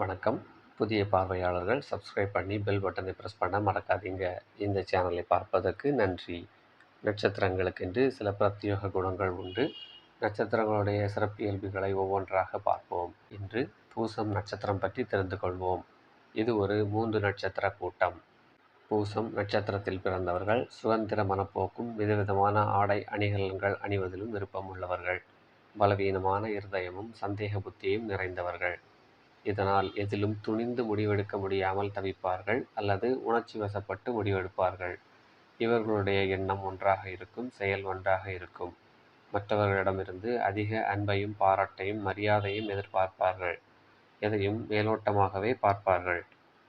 வணக்கம். புதிய பார்வையாளர்கள் சப்ஸ்கிரைப் பண்ணி பெல் பட்டனை ப்ரெஸ் பண்ண மறக்காதீங்க. இந்த சேனலை பார்ப்பதற்கு நன்றி. நட்சத்திரங்களுக்கென்று சில பிரத்யேக குணங்கள் உண்டு. நட்சத்திரங்களுடைய சிறப்பியல்புகளை ஒவ்வொன்றாக பார்ப்போம். இன்று பூசம் நட்சத்திரம் பற்றி தெரிந்து கொள்வோம். இது ஒரு மூன்று நட்சத்திர கூட்டம். பூசம் நட்சத்திரத்தில் பிறந்தவர்கள் சுதந்திர மனப்போக்கும் விதவிதமான ஆடை அணிகலன்கள் அணிவதிலும் விருப்பம் உள்ளவர்கள். பலவீனமான இருதயமும் சந்தேக புத்தியும் நிறைந்தவர்கள். இதனால் எதிலும் துணிந்து முடிவெடுக்க முடியாமல் தவிப்பார்கள் அல்லது உணர்ச்சி வசப்பட்டு முடிவெடுப்பார்கள். இவர்களுடைய எண்ணம் ஒன்றாக இருக்கும் செயல் ஒன்றாக இருக்கும். மற்றவர்களிடமிருந்து அதிக அன்பையும் பாராட்டையும் மரியாதையும் எதிர்பார்ப்பார்கள். எதையும் மேலோட்டமாகவே பார்ப்பார்கள்.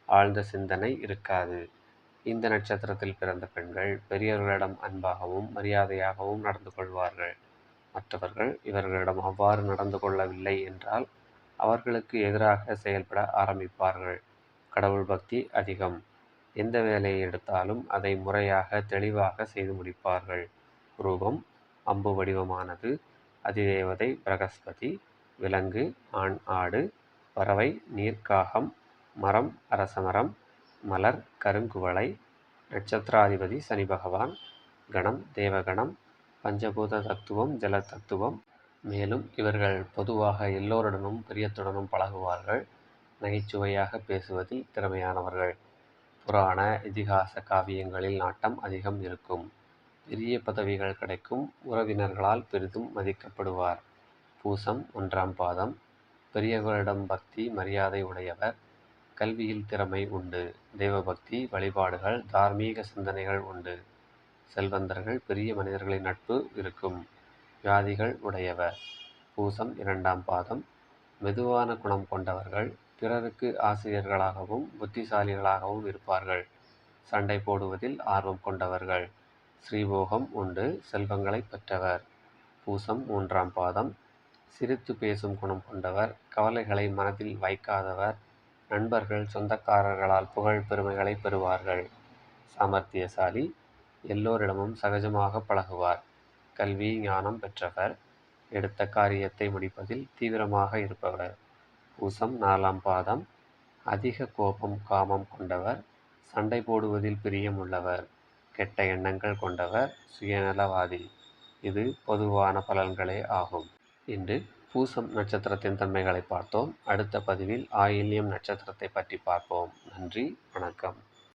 ஆழ்ந்த சிந்தனை இருக்காது. இந்த நட்சத்திரத்தில் பிறந்த பெண்கள் பெரியவர்களிடம் அன்பாகவும் மரியாதையாகவும் நடந்து கொள்வார்கள். மற்றவர்கள் இவர்களிடம் அவ்வாறு நடந்து கொள்ளவில்லை என்றால் அவர்களுக்கு எதிராக செயல்பட ஆரம்பிப்பார்கள். கடவுள் பக்தி அதிகம். எந்த வேலையை எடுத்தாலும் அதை முறையாக தெளிவாக செய்து முடிப்பார்கள். ரூபம் அம்பு வடிவமானது அதிதேவதை பிரகஸ்பதி விலங்கு ஆண் ஆடு பறவை நீர்க்காகம் மரம் அரசமரம் மலர் கருங்குவளை நட்சத்திராதிபதி சனி பகவான் கணம் தேவகணம் பஞ்சபூத தத்துவம் ஜல தத்துவம் மேலும் இவர்கள் பொதுவாக எல்லோருடனும் பிரியத்துடனும் பழகுவார்கள். நகைச்சுவையாக பேசுவதில் திறமையானவர்கள். புராண இதிகாச காவியங்களில் நாட்டம் அதிகம் இருக்கும். பெரிய பதவிகள் கிடைக்கும். உறவினர்களால் பெரிதும் மதிக்கப்படுவார். பூசம் ஒன்றாம் பாதம். பெரியவர்களிடம் பக்தி மரியாதை உடையவர். கல்வியில் திறமை உண்டு. தெய்வபக்தி வழிபாடுகள் தார்மீக சிந்தனைகள் உண்டு. செல்வந்தர்கள் பெரிய மனிதர்களின் நட்பு இருக்கும். வியாதிகள் உடையவர். பூசம் இரண்டாம் பாதம். மெதுவான குணம் கொண்டவர்கள் பிறருக்கு ஆசிரியர்களாகவும் புத்திசாலிகளாகவும் இருப்பார்கள். சண்டை போடுவதில் ஆர்வம் கொண்டவர்கள். ஸ்ரீபோகம் உண்டு செல்வங்களை பெற்றவர். பூசம் மூன்றாம் பாதம். சிரித்து பேசும் குணம் கொண்டவர். கவலைகளை மனதில் வைக்காதவர். நண்பர்கள் சொந்தக்காரர்களால் புகழ் பெருமைகளை பெறுவார்கள். சாமர்த்தியசாலி. எல்லோரிடமும் சகஜமாக பழகுவார். கல்வி ஞானம் பெற்றவர் எடுத்த காரியத்தை முடிப்பதில் தீவிரமாக இருப்பவர். பூசம் நாலாம் பாதம். அதிக கோபம் காமம் கொண்டவர் சண்டை போடுவதில் பிரியம் உள்ளவர் கெட்ட எண்ணங்கள் கொண்டவர் சுயநலவாதி. இது பொதுவான பலன்களே ஆகும். இன்று பூசம் நட்சத்திரத்தின் தன்மைகளை பார்த்தோம். அடுத்த பதிவில் ஆயில்யம் நட்சத்திரத்தை பற்றி பார்ப்போம். நன்றி வணக்கம்.